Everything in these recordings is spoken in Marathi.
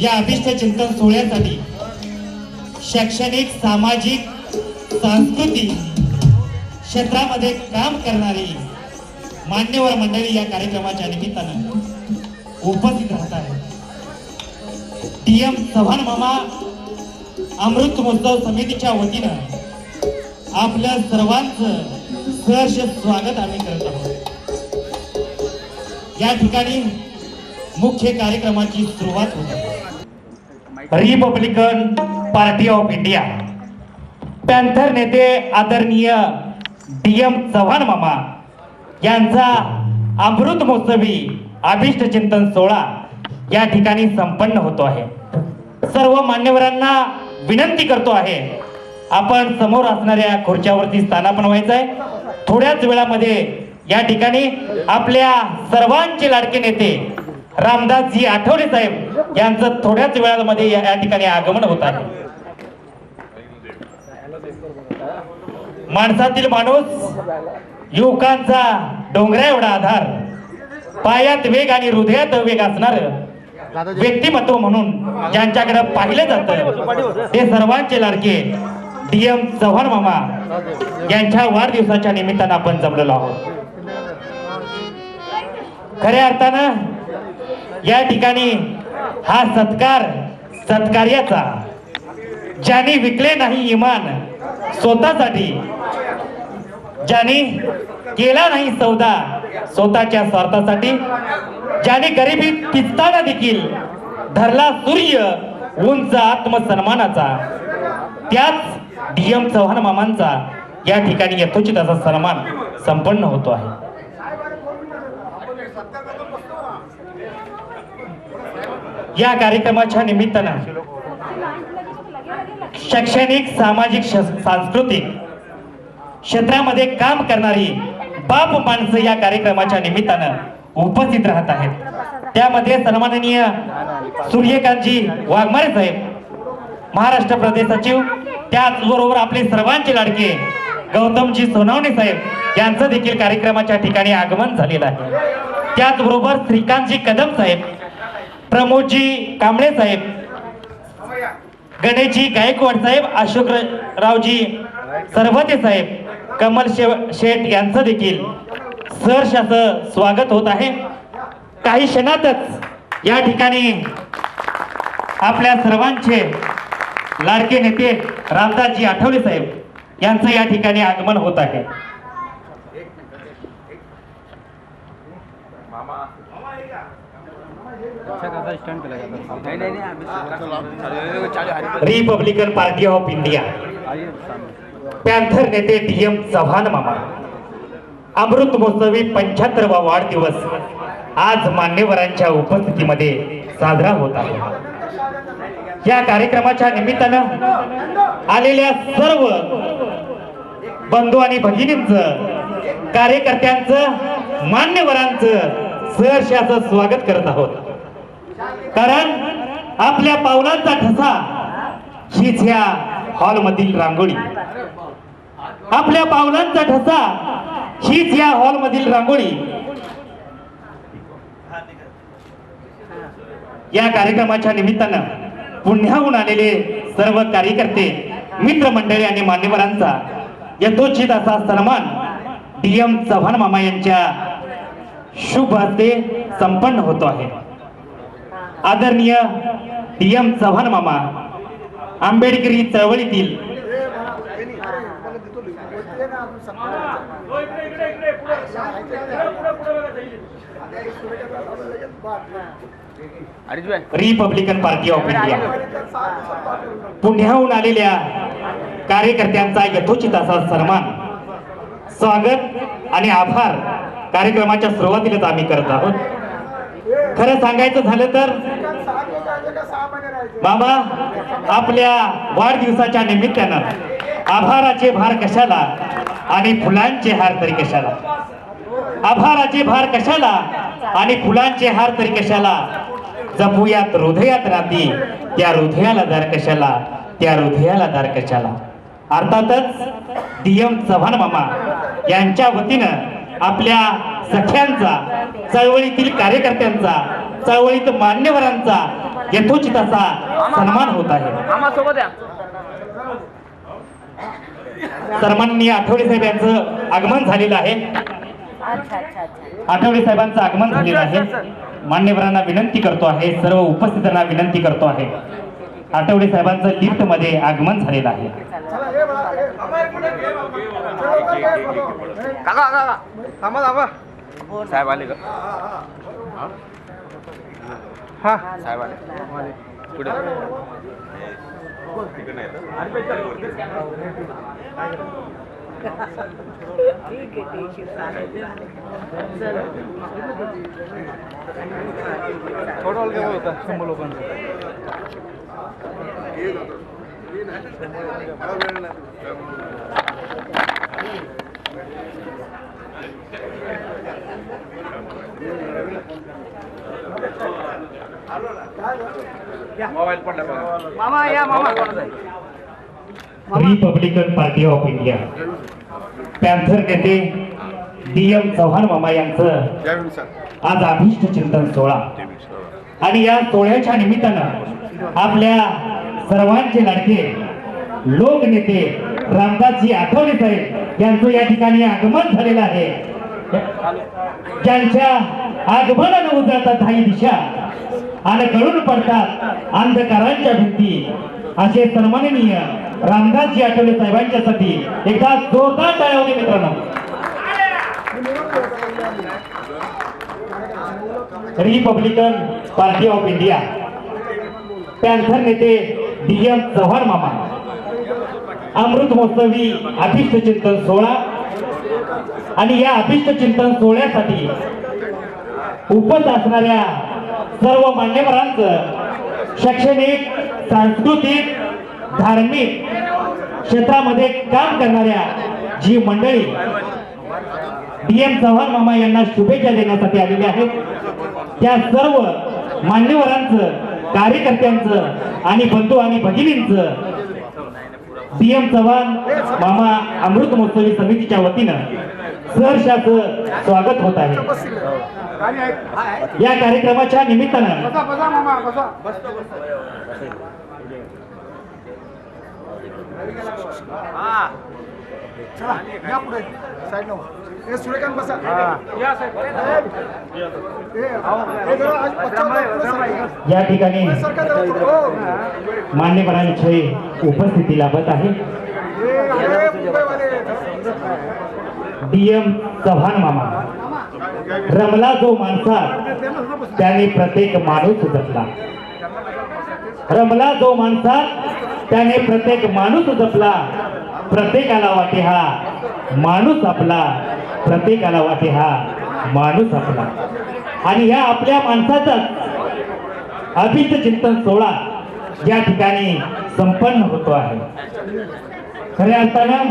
या अभिष्ट चिंतन सोहळ्यासाठी शैक्षणिक सामाजिक सांस्कृतिक क्षेत्रामध्ये काम करणारी मान्यवर मंडळी या कार्यक्रमाच्या निमित्तानं उपस्थित राहत आहे टी एम चव्हाण मामा अमृत महोत्सव समितीच्या वतीनं आपल्या सर्वांचं सहर्ष स्वागत आम्ही करत आहोत. या ठिकाणी मुख्य कार्यक्रमाची सुरुवात होते Republican Party of India. Panther नेते आदरणीय डी एम चव्हाण मामा यांचा अमृत महोत्सवी अभिष्ट चिंतन सोहळा या ठिकाणी संपन्न होतो आहे. सर्व मान्यवरांना विनंती करतो आहे आपण समोर असणाऱ्या खुर्च्यावरती स्थानापन व्हायचं आहे. थोड्याच वेळामध्ये या ठिकाणी आपल्या सर्वांचे लाडके नेते रामदासजी आठवले साहेब यांचं थोड्याच वेळामध्ये या ठिकाणी आगमन होत आहे. माणसातील माणूस युवकांचा डोंगरा एवढा आधार पायात वेग आणि हृदयात वेग असणार व्यक्तिमत्व म्हणून ज्यांच्याकडे पाहिलं जातं ते सर्वांचे लाडके डी एम चव्हाण मामा यांच्या वाढदिवसाच्या निमित्तानं आपण जमलेलो आहोत. खऱ्या अर्थानं या ठिकाणी हा सत्कार सत्कार्याचा. ज्याने विकले नाही इमान स्वतःसाठी. ज्याने केला नाही सौदा स्वतःच्या स्वार्थासाठी. ज्याने गरिबी पिचताना देखील धरला सूर्य उंच आत्मसन्मानाचा. त्याच डी एम चव्हाण मामांचा या ठिकाणी यथोचित असा सन्मान संपन्न होतो आहे. या कार्यक्रमाच्या निमित्तानं शैक्षणिक सामाजिक सांस्कृतिक क्षेत्रामध्ये काम करणारी बाप माणसं या कार्यक्रमाच्या निमित्तानं उपस्थित राहत आहेत. त्यामध्ये सन्माननीय सूर्यकांतजी वाघमारे साहेब महाराष्ट्र प्रदेश सचिव त्याचबरोबर आपले सर्वांचे लाडके गौतमजी सोनावणे साहेब यांचं देखील कार्यक्रमाच्या ठिकाणी आगमन झालेलं आहे. त्याचबरोबर श्रीकांतजी कदम साहेब प्रमोदजी कांबळे साहेब. गणेशजी गायकवाड साहेब अशोक रावजी सरवते साहेब कमल शेव शेठ यांचं देखील सहर्ष असं स्वागत होत आहे. काही क्षणातच या ठिकाणी आपल्या सर्वांचे लाडके नेते रामदासजी आठवले साहेब यांचं या ठिकाणी आगमन होत आहे नहीं नहीं नहीं अभी चालू चालू Hari republican party of India panther नेते डी एम चव्हाण मामा. अमृत महोत्सवी पंच्याहत्तरवा वाढदिवस आज मान्यवरांच्या उपस्थितीमध्ये साजरा होत आहे. या कार्यक्रमाच्या निमित्तानं आलेल्या सर्व बंधू आणि भगिनींचं कार्यकर्त्यांचं मान्यवरांचं सहर्षाचं स्वागत करत आहोत. कारण आपल्या पावलांचा ठसा हीच ह्या हॉलमधील रांगोळी. आपल्या पावलांचा ठसा हीच या हॉलमधील रांगोळी. या कार्यक्रमाच्या निमित्तानं पुण्याहून आलेले सर्व कार्यकर्ते मित्रमंडळी आणि मान्यवरांचा यथोचित असा सन्मान डी एम चव्हाण मामा यांच्या शुभ हस्ते संपन्न होतो आहे. आदरणीय डी एम चव्हाण मामा आंबेडकरी चळवळीतील रिपब्लिकन पार्टी ऑफ इंडिया. पुण्याहून आलेल्या कार्यकर्त्यांचा यथोचित असा सन्मान स्वागत आणि आभार कार्यक्रमाच्या सुरुवातीलाच आम्ही करत आहोत. खरं सांगायचं झालं तर बाबा आपल्या वाढदिवसाच्या निमित्तानं आभाराचे भार कशाला आणि फुलांचे हार तरी कशाला? आभाराचे भार कशाला आणि फुलांचे हार तरी कशाला? जपूयात हृदयात राहती त्या हृदयाला दार कशाला? त्या हृदयाला दार कशाला? अर्थातच डी एम चव्हाण मामा यांच्या वतीनं आपल्या सख्यांचा चळवळीतील कार्यकर्त्यांचा चळवळीत मान्यवरांचा यथोचित असा सन्मान होत आहे. सन्माननीय आठवडे साहेब यांचं आगमन झालेलं आहे. अच्छा अच्छा अच्छा. आठवडे साहेबांचं आगमन झालेलं आहे. मान्यवरांना विनंती करतो आहे. सर्व उपस्थितांना विनंती करतो आहे. आठवडे साहेबांचं लिफ्टमध्ये आगमन झालेलं आहे. काका काका थांबा थांबा. साहेब आले का? हा? साहेब आले. पुढे. ठीक आहे ठीक आहे. चालेल थोडं अलगं होता शंभर लोकांचं. मोबाईल पडला मामा या मामा. Republican party of India. Panther नेते डी एम चव्हाण मामा यांचं आज अभिष्ट चिंतन सोहळा. आणि या सोहळ्याच्या निमित्तानं आपल्या सर्वांचे लाडके लोकनेते रामदासजी आठवले साहेब यांचं या ठिकाणी आगमन झालेलं आहे. ज्यांच्या आगमनानं उजळतात धाई दिशा आणि गळून पडतात अंधकारांच्या भिंती. असे सन्माननीय रामदासजी आठवले साहेबांच्यासाठी एकदा जोरदार टाळ्या मित्रांनो. Republican party of India. Panther नेते डी एम चव्हाण मामा. अमृत महोत्सवी अभिष्ट चिंतन सोहळा. आणि या अभिष्ट चिंतन सोहळ्यासाठी उपस्थित असणाऱ्या सर्व मान्यवरांचं शैक्षणिक सांस्कृतिक धार्मिक क्षेत्रामध्ये काम करणाऱ्या जी मंडळी डी एम चव्हाण मामा यांना शुभेच्छा देण्यासाठी आलेले आहेत त्या सर्व मान्यवरांचं कार्यकर्त्यांचं आणि बंधू आणि भगिनींचं सीएम चव्हाण मामा अमृत महोत्सवी समितीच्या वतीनं सहर्षाचं स्वागत होत आहे. या कार्यक्रमाच्या निमित्तानं हा. या पुढे साईड नो हे सूर्यकांत बसा. या साहेब हे हे. जरा आज पश्चिम या ठिकाणी हो. मान्यवरांची उपस्थिती लाभत आहे. हे हे मुंबईवाले. डी एम चव्हाण मामा. रमला जो माणसात त्याने प्रत्येक माणूस जपला. रमला जो माणसात त्याने प्रत्येक माणूस जपला प्रत्येकाला वाटे हा. माणूस आपला प्रत्येकाला वाटे हा. माणूस आपला. आणि ह्या आपल्या माणसाचाच अभिष्ट चिंतन सोहळा या ठिकाणी संपन्न होतो आहे. खऱ्या असताना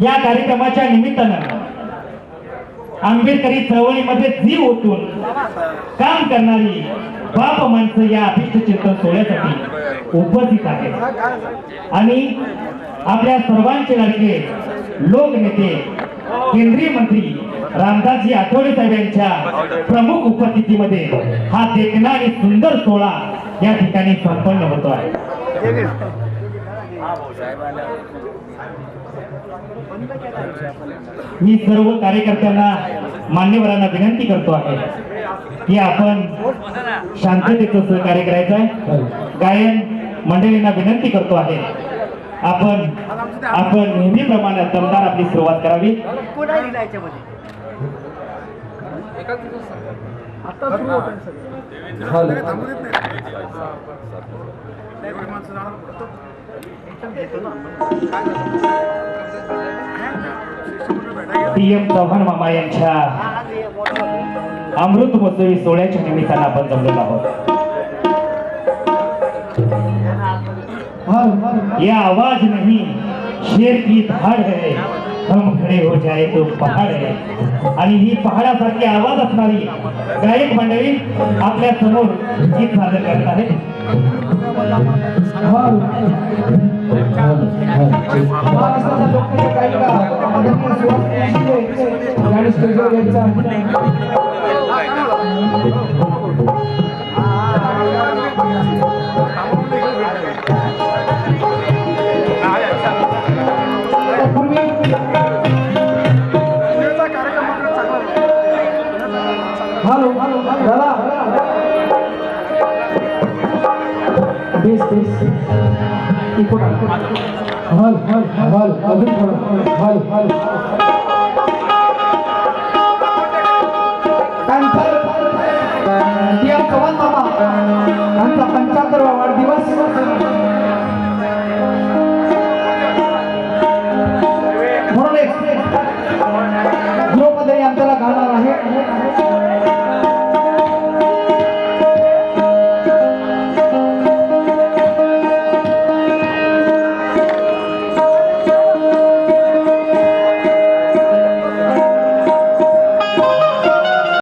या कार्यक्रमाच्या निमित्तानं आंबेडकरी चळवळीमध्ये जीव ओतून काम करणारी बाप माणसं या अभिष्ट चिंतन सोहळ्यासाठी उपस्थित आहेत. आणि आपल्या सर्वांचे लाडके लोकनेते केंद्रीय मंत्री रामदासजी आठवले साहेब यांच्या प्रमुख उपस्थितीमध्ये हा देखणा आणि सुंदर सोहळा या ठिकाणी संपन्न होतो आहे. मी सर्व कार्यकर्त्यांना मान्यवरांना विनंती करतो आहे. की आपण शांततेचं सहकार्य करायचं आहे गायन मंडळींना विनंती करतो आहे. आपण आपण नेहमीप्रमाणे दमदार आपली सुरुवात करावी. पी एम चव्हाण मामा यांच्या अमृत महोत्सवी सोहळ्याच्या निमित्तानं आपण जमलेलो आहोत. ये आवाज नहीं शेर की धाड है हम खडे हो जाए तो पहाड है. आणि ही पहाडासारखी आवाज असणारी गायक मंडळी आपल्यासमोर गीत सादर करत आहेत. गाडी बेस बेस इकडं. हल हल हल अजून हल हल हल.